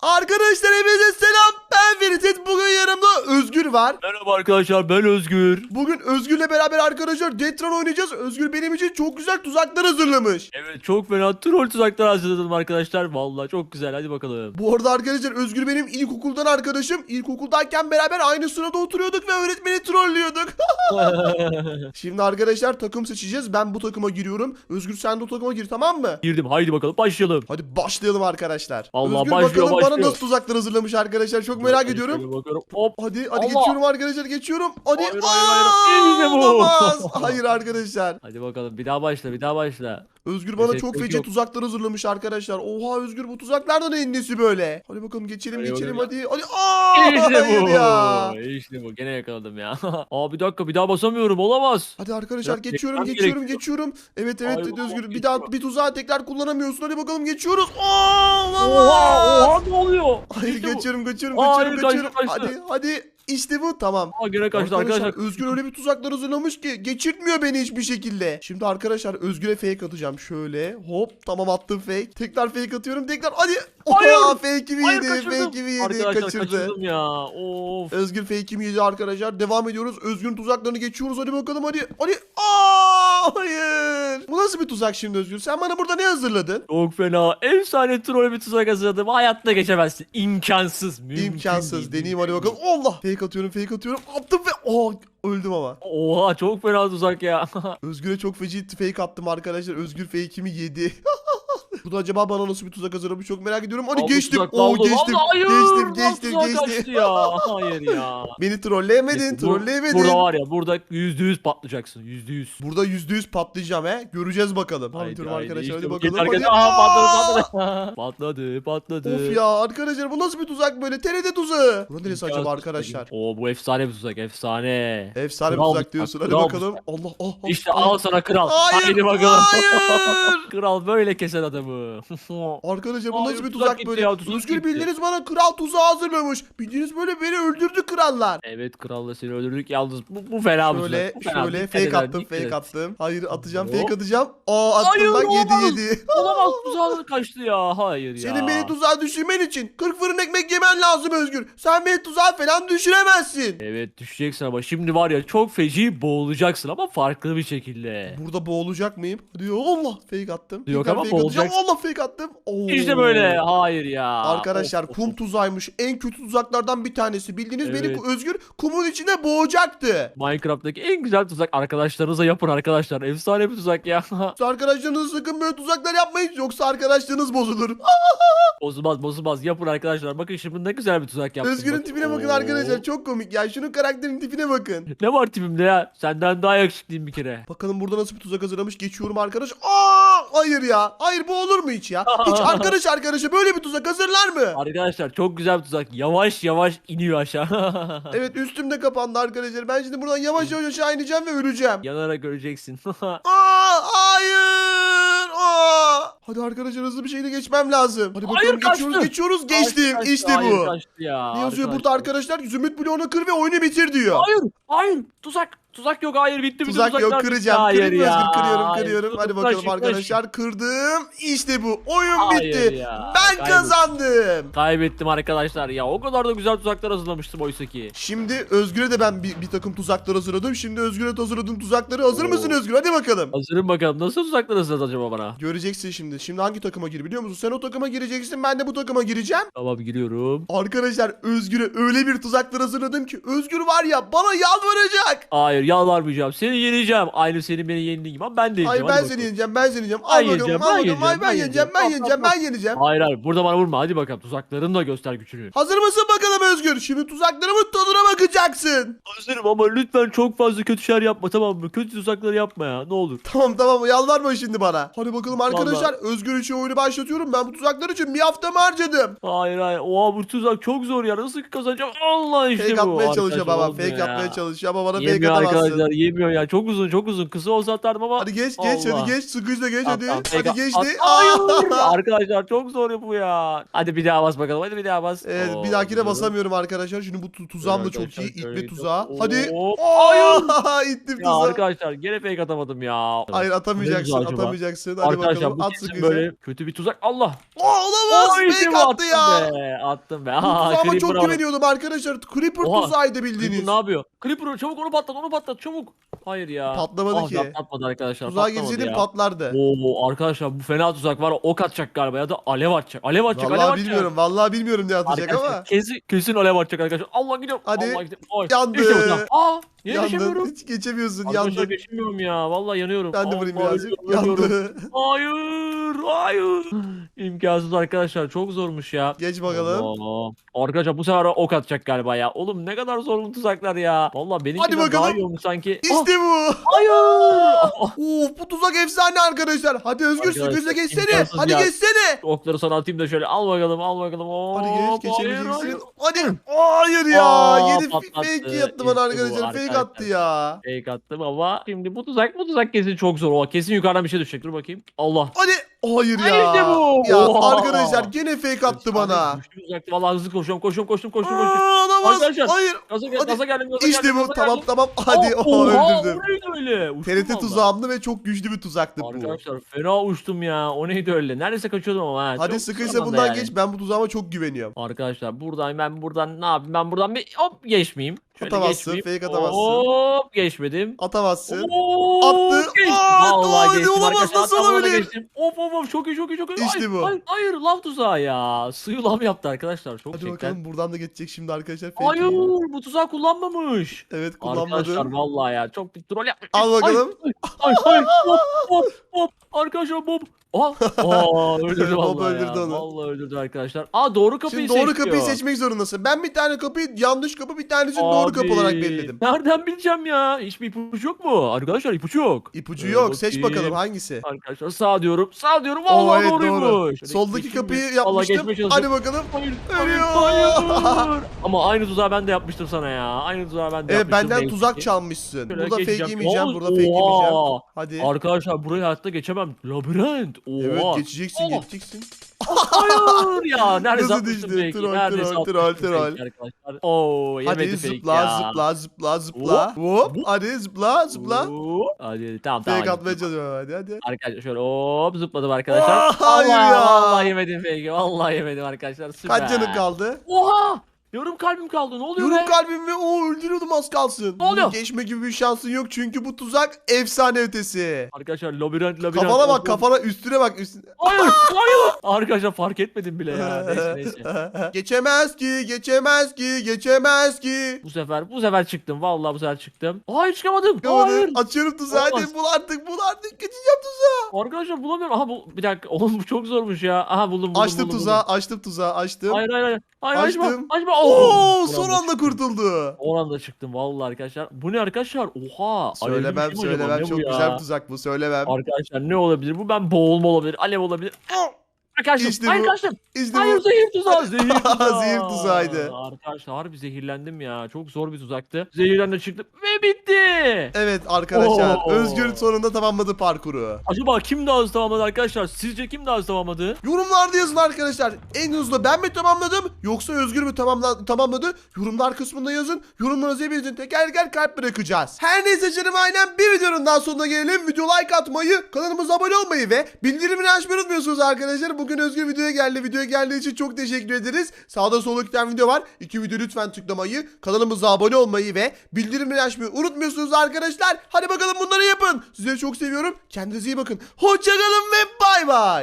Arkadaşlar hepinize selam. Ben Ferit. Bugün yanımda Özgür var. Merhaba arkadaşlar ben Özgür. Bugün Özgür'le beraber arkadaşlar Detron oynayacağız. Özgür benim için çok güzel tuzaklar hazırlamış. Evet çok fena troll tuzaklar hazırladım arkadaşlar. Vallahi çok güzel hadi bakalım. Bu arada arkadaşlar Özgür benim ilkokuldan arkadaşım. İlkokuldayken beraber aynı sırada oturuyorduk ve öğretmeni trollüyorduk. Şimdi arkadaşlar takım seçeceğiz. Ben bu takıma giriyorum. Özgür sen de o takıma gir tamam mı? Girdim haydi bakalım başlayalım. Hadi başlayalım arkadaşlar. Vallahi Özgür başlıyor, bakalım bana başlıyor. nasıl tuzaklar hazırlamış arkadaşlar. Çok merak ediyorum. Şöyle bakıyorum. Hop. Hadi hadi Allah. geçiyorum arkadaşlar geçiyorum. Hadi. Hayır, hayır, hayır. İşte bu. olamaz. Hayır arkadaşlar. Hadi bakalım bir daha başla bir daha başla. Özgür bana Teşekkür çok feci yok. tuzaklar hazırlamış arkadaşlar. Oha Özgür bu tuzaklardan neyin nesi böyle? Hadi bakalım geçelim Hadi geçelim hadi. Hadi. Aa, İşte hayır bu. ya. İşte bu gene yakaladım ya. Aa bir dakika bir daha basamıyorum olamaz. Hadi arkadaşlar Biraz geçiyorum geçiyorum gerekiyor. geçiyorum. Evet evet Hayır, dedi Özgür bir daha bir tuzağı tekrar kullanamıyorsun. Hadi bakalım geçiyoruz. Aa, Oha oha ne oluyor? Hayır İşte geçiyorum geçiyorum geçiyorum hayır, geçiyorum. kaçtı. Hadi hadi işte bu tamam. Aa gene kaçtı Arkadaşlar, arkadaşlar. Özgür öyle bir tuzaklar hazırlamış ki geçirtmiyor beni hiçbir şekilde. Şimdi arkadaşlar Özgür'e fake atacağım şöyle. Hop tamam attım fake. Tekrar fake atıyorum tekrar hadi. Hayır. Oha fake'imi Hayır yedi kaçırdım. fake'imi yedi Arkadaşlar kaçırdı. kaçırdım ya. Of. Özgür fake'imi yedi arkadaşlar. Devam ediyoruz. Özgür'ün tuzaklarını geçiyoruz. Hadi bakalım hadi. Hadi. Aa, hayır. Nasıl bir tuzak şimdi Özgür? Sen bana burada ne hazırladın? Çok fena. Efsane troll bir tuzak hazırladım. Hayatta geçemezsin. İmkansız. Mümkün İmkansız. değil, Deneyeyim hadi bakalım. Allah. Fake atıyorum fake atıyorum. Attım ve Aa, öldüm ama. Oha çok fena tuzak ya. Özgür'e çok feci fake attım arkadaşlar. Özgür fake'imi yedi. Bu da acaba bana nasıl bir tuzak hazırlamış çok merak ediyorum. Hadi Aa, bu geçtim. tuzak Oo kaldı. geçtim. Vallahi hayır. Geçtim Lan geçtim geçtim. ya. Hayır ya. Beni trolleyemedin bu- trolleyemedin. Burada var ya burada yüzde yüz patlayacaksın. Yüzde yüz. Burada yüzde yüz patlayacağım he. Göreceğiz bakalım. Haydi, diyorum haydi, arkadaşlar işte hadi bu. bakalım. Hadi. arkadaşlar. Aa! patladı patladı. patladı patladı. Of ya arkadaşlar bu nasıl bir tuzak böyle? TRT tuzağı. Burası neresi acaba arkadaşlar? Oo bu efsane bir tuzak efsane. Efsane bir Kral tuzak diyorsun. Hadi kral bakalım. tuzak. Allah oh, oh, İşte oh. al sana kral. Hayır, Haydi bakalım. hayır. kral böyle keser adamı. Arkadaşlar bu nasıl bir tuzak tuzak gitti böyle? ya, tuzak Özgür gitti. bildiğiniz bana kral tuzağı hazırlamış. Bildiğiniz böyle beni öldürdü krallar. evet kralla seni öldürdük yalnız bu, bu fena bir Şöyle tuzak. Bu fena. şöyle Dikkat fake eder, attım dikkat fake et. attım. Hayır atacağım Hop. fake atacağım. Aa attım Hayır, bak olamaz. 7 7. Olamaz tuzağa kaçtı ya. Hayır ya. Senin beni tuzağa düşürmen için 40 fırın ekmek yemen lazım Özgür. Sen beni tuzağa falan düşüremezsin. Evet düşeceksin ama şimdi var ya çok feci boğulacaksın ama farklı bir şekilde. Burada boğulacak mıyım? Diyor Allah fake attım. Yok Tekrar ama fake atacağım. boğulacaksın. Allah fake attım. Oo. İşte böyle hayır ya. Arkadaşlar Of, kum tuzağıymış. En kötü tuzaklardan bir tanesi. Bildiğiniz beni Evet. Özgür kumun içinde boğacaktı. Minecraft'taki en güzel tuzak arkadaşlarınıza yapın arkadaşlar. Efsane bir tuzak ya. Arkadaşlarınız sakın böyle tuzaklar yapmayın yoksa arkadaşlığınız bozulur. bozulmaz bozulmaz yapın arkadaşlar. Bakın şimdi ne güzel bir tuzak yaptım. Özgür'ün tipine bakın Oo. arkadaşlar çok komik ya. Şunun karakterin tipine bakın. Ne var tipimde ya? Senden daha yakışıklıyım bir kere. Bakalım burada nasıl bir tuzak hazırlamış. Geçiyorum arkadaş. Aa, hayır ya. Hayır bu olur mu hiç ya? Hiç arkadaş arkadaşa böyle bir tuzak hazırlar mı? Arkadaşlar çok güzel bir tuzak. Yavaş yavaş iniyor aşağı. Evet üstümde kapandı arkadaşlar. Ben şimdi buradan yavaş yavaş aşağı ineceğim ve öleceğim. Yanarak göreceksin. Aa, hayır. Aa. Hadi arkadaşlar hızlı bir şekilde geçmem lazım. Hadi bakalım Hayır, geçiyoruz kaçtı. geçiyoruz. Geçtim. Kaçtı, işte hayır, bu. kaçtı ya. Ne yazıyor burada arkadaşlar? Zümrüt bloğunu kır ve oyunu bitir diyor. Hayır, hayır. Tuzak, tuzak yok. Hayır, bitti bütün Tuzak yok tuzaklar. kıracağım. Hayır Kırayım ya. Özgür? Kırıyorum Hayır, kırıyorum. dur, Hadi bakalım taşı, taşı. arkadaşlar. Kırdım. İşte bu. Oyun Hayır bitti. ya, Ben kaybettim. kazandım. Kaybettim arkadaşlar ya. O kadar da güzel tuzaklar hazırlamıştım oysa ki. Şimdi Özgür'e de ben bir, bir takım tuzaklar hazırladım. Şimdi Özgür'e hazırladığım tuzakları hazır Oo. mısın Özgür? Hadi bakalım. Hazırım bakalım. Nasıl tuzaklar hazırladın acaba bana? Göreceksin şimdi. Şimdi hangi takıma gir biliyor musun? Sen o takıma gireceksin. Ben de bu takıma gireceğim. Tamam giriyorum. Arkadaşlar Özgür'e öyle bir tuzaklar hazırladım ki Özgür var ya bana yalvaracak. Hayır yalvarmayacağım. Seni yeneceğim. Aynı senin beni yendiğin gibi ama ben de Ay yeneceğim. ben Hadi seni yeneceğim. Ben seni yeneceğim. Ben bakalım. yeneceğim, ben bakalım. Ay yeneceğim, ben ben yeneceğim. Ben yeneceğim. yeneceğim. Ben yeneceğim. Hayır hayır. Burada bana vurma. Hadi bakalım. Tuzaklarını da göster gücünü. Hazır mısın bakalım Özgür? Şimdi tuzaklarımın tadına bakacaksın. Hazırım ama lütfen çok fazla kötü şeyler yapma tamam mı? Kötü tuzakları yapma ya. Ne olur. Tamam tamam yalvarma şimdi bana. Hadi bakalım arkadaşlar Özgür için oyunu başlatıyorum. Ben bu tuzaklar için bir haftamı harcadım. Hayır hayır. Oha bu tuzak çok zor ya. Nasıl kazanacağım? Allah işte Fake bu. atmaya çalışıyor baba. Fake ya. atmaya çalışıyor ama bana fake Yemiyor atamazsın. arkadaşlar yemiyor ya. Çok uzun çok uzun. Kısa olsa atardım ama. Hadi geç geç Allah. hadi geç. Sıkışla geç hadi. tamam, fake hadi at- geçti. at- Hayır. arkadaşlar çok zor ya bu ya. Hadi bir daha bas bakalım. Hadi bir daha bas. Evet Oo, bir dahakine Basamıyorum. basamıyorum arkadaşlar. Şimdi bu tu- tuzağım da çok iyi. İtme tuzağı. Hadi. hayır. İttim Ya tuzağı. arkadaşlar gene fake atamadım ya. Hayır atamayacaksın atamayacaksın. Hadi Arkadaşlar bakalım bu at böyle kötü bir tuzak. Allah. Aa, olamaz. Fake attı ya. Attım be. Attım be. Aa, tuzağıma çok güveniyordum arkadaşlar. Creeper tuzağıydı Creeper bildiğiniz. ne yapıyor? Creeper çabuk onu patlat onu patlat çabuk. Hayır ya. Patlamadı Ah, ki. ya, Patladı arkadaşlar. Tuzağa patlamadı ya. patlardı. Oo arkadaşlar bu fena tuzak var. Ok atacak galiba ya da alev atacak. Alev atacak. alev Vallahi atacak. bilmiyorum. Vallahi bilmiyorum ne atacak Arkadaşlar ama. kesin, kesin alev atacak arkadaşlar. Allah gidiyorum. Hadi. Allah gidiyorum. Oy. Yandı. İşte bu. Aa niye Yandın. Hiç geçemiyorsun. Arkadaşlar Yandın. geçemiyorum ya. Vallahi yanıyorum. Ben de vurayım Allah, birazcık. ölüyorum, ölüyorum. Yandı. Hayır. Hayır. İmkansız arkadaşlar. Çok zormuş ya. Geç bakalım. Allah. Arkadaşlar bu sefer ok atacak galiba ya. Oğlum ne kadar zorlu tuzaklar ya. Vallahi benimkinden Hadi daha bakalım. iyi olmuş sanki. Ah, İşte bu. hayır. Of bu tuzak efsane arkadaşlar. Hadi Özgür Arkadaşlar, sıkıysa geçsene. imkansız Hadi ya. geçsene. Okları sana atayım da şöyle al bakalım al bakalım. Hadi Hop, geç hayır, geçebileceksin. hayır. Hadi. Hayır ya. Aa, Yedi patlattı. fake İşte bana bu arkadaşlar. Fake arkadaşlar. attı ya. Fake attım ama şimdi bu tuzak bu tuzak kesin çok zor. O kesin yukarıdan bir şey düşecek. Dur bakayım. Allah. Hadi. Hayır Ay ya. işte bu. Ya Oha. arkadaşlar gene fake attı bana. Güçlü bir tuzaktı. Vallahi hızlı koşuyorum koşuyorum koştum koştum koştum. Aa, olamaz. Arkadaşlar, Hayır. Gaza, gel, Hadi. gaza geldim gaza İşte geldim. bu. gaza Tamam geldim. tamam. Hadi. Aa, Oha öldürdüm. Neydi öyle? Uçtum TRT vallahi. tuzağımdı ve çok güçlü bir tuzaktı bu. Arkadaşlar fena uçtum ya. O neydi öyle? Neredeyse kaçıyordum ama. ha. Hadi Çok sıkıysa zamanda bundan yani. geç. Ben bu tuzağıma çok güveniyorum. Arkadaşlar buradan ben buradan ne yapayım? Ben buradan bir hop geçmeyeyim. Şöyle Atamazsın, geçmeyeyim. fake atamazsın. Hop geçmedim. Atamazsın. Hop, Attı. geçtim. Aa, Vallahi doğru, geçtim olamaz, arkadaşlar. nasıl Hatta burada olabilir? geçtim. Of of of çok iyi çok iyi çok iyi. İşte bu. Hayır, hayır lav tuzağı ya. Suyu lav yaptı arkadaşlar. Çok Hadi şeker. bakalım buradan da geçecek şimdi arkadaşlar. Fake. Hayır bu tuzağı kullanmamış. Evet Arkadaşlar kullanmadım. vallahi ya çok bir troll yapmış. Al bakalım. Ay ay ay hop hop hop. Arkadaşlar Bob. Aa, aa öldürdü Bob vallahi öldürdü ya. onu. Vallahi öldürdü arkadaşlar. Aa doğru kapıyı Şimdi doğru seçiyor. kapıyı seçmek zorundasın. Ben bir tane kapıyı yanlış kapı bir tanesini doğru kapı Abi, olarak belirledim. Nereden bileceğim ya? Hiçbir ipucu yok mu? Arkadaşlar ipucu yok. İpucu Ee, yok. Seç bakayım. bakalım hangisi. Arkadaşlar sağ diyorum. Sağ diyorum. Oo Vallahi evet doğruymuş. doğru. Şöyle Soldaki geçeyim kapıyı mi? Vallahi yapmıştım. geçmeye Hadi bakalım. Hayır, Ölüyor. hayır. Ama aynı tuzağı ben de yapmıştım sana ya. Aynı tuzağı ben de Evet yapmıştım. benden Neyse tuzak ki. çalmışsın. Şöyle Burada fake geçeceğim. yemeyeceğim. Oğlum, Burada fake yemeyeceğim. oha. Hadi. Arkadaşlar burayı hayatta geçemem. Labirent. Oha. Evet geçeceksin Oha. geçeceksin. Hayır ya. Neredeyse Nasıl düştü? troll, troll, atmıştım troll. fake'i arkadaşlar. Oo yemedi Hadi fake zıpla ya. zıpla zıpla zıpla. Hop. Hadi zıpla zıpla. Hadi tamam tamam. Fake atmaya çalışıyorum hadi hadi. Arkadaşlar şöyle hop zıpladım arkadaşlar. Hayır Allah, ya. Vallahi yemedim fake'i. Vallahi yemedim arkadaşlar. Süper. Kaç canın kaldı? Oha! Yarım kalbim kaldı. Ne oluyor Yorum be? kalbimi o öldürüyordum az kalsın. Ne oluyor? Bunu Geçme gibi bir şansın yok çünkü bu tuzak efsane ötesi. Arkadaşlar labirent labirent. Kafana bak kafana üstüne bak üstüne. Hayır hayır. Arkadaşlar fark etmedim bile ya. Neyse neyse. geçemez ki geçemez ki geçemez ki. Bu sefer bu sefer çıktım. Vallahi bu sefer çıktım. Hayır çıkamadım. Hayır. Hayır. Açıyorum tuzağı hadi bul artık bul artık geçeceğim tuzağı. Arkadaşlar bulamıyorum. Aha bu bir dakika. Oğlum bu çok zormuş ya. Aha buldum buldum. Açtım buldum, tuzağı açtım tuzağı açtım. buldum. Hayır hayır hayır. Hayır açma. Açtım. Açma. Oo son anda kurtuldu. Son anda çıktım vallahi arkadaşlar. Bu ne arkadaşlar? Oha. alevli Söylemem şey mi acaba? söylemem Ne bu çok ya? güzel bir tuzak bu söylemem. Arkadaşlar ne olabilir? Bu ben boğulma olabilir. Alev olabilir. Kaçtım. İşte Hayır bu. kaçtım. İşte Hayır bu. zehir tuzağı. Zehir tuzağı. Zehir tuzağıydı. Arkadaşlar harbi zehirlendim ya. Çok zor bir tuzaktı. Zehirden de çıktım ve bitti. Evet arkadaşlar Oo. Özgür sonunda tamamladı parkuru. Acaba kim daha hızlı tamamladı arkadaşlar? Sizce kim daha hızlı tamamladı? Yorumlarda yazın arkadaşlar. En hızlı ben mi tamamladım yoksa Özgür mü tamamla tamamladı? Yorumlar kısmında yazın. Yorumlarınızı hepinizin teker teker kalp bırakacağız. Her neyse canım aynen bir videonun daha sonuna gelelim. Video like atmayı, kanalımıza abone olmayı ve bildirimini açmayı unutmuyorsunuz arkadaşlar. Bugün Özgür videoya geldi. Videoya geldiği için çok teşekkür ederiz. Sağda solda iki tane video var. İki video lütfen tıklamayı, kanalımıza abone olmayı ve bildirimleri açmayı unutmuyorsunuz arkadaşlar. Hadi bakalım bunları yapın. Sizleri çok seviyorum. Kendinize iyi bakın. Hoşçakalın ve bay bay.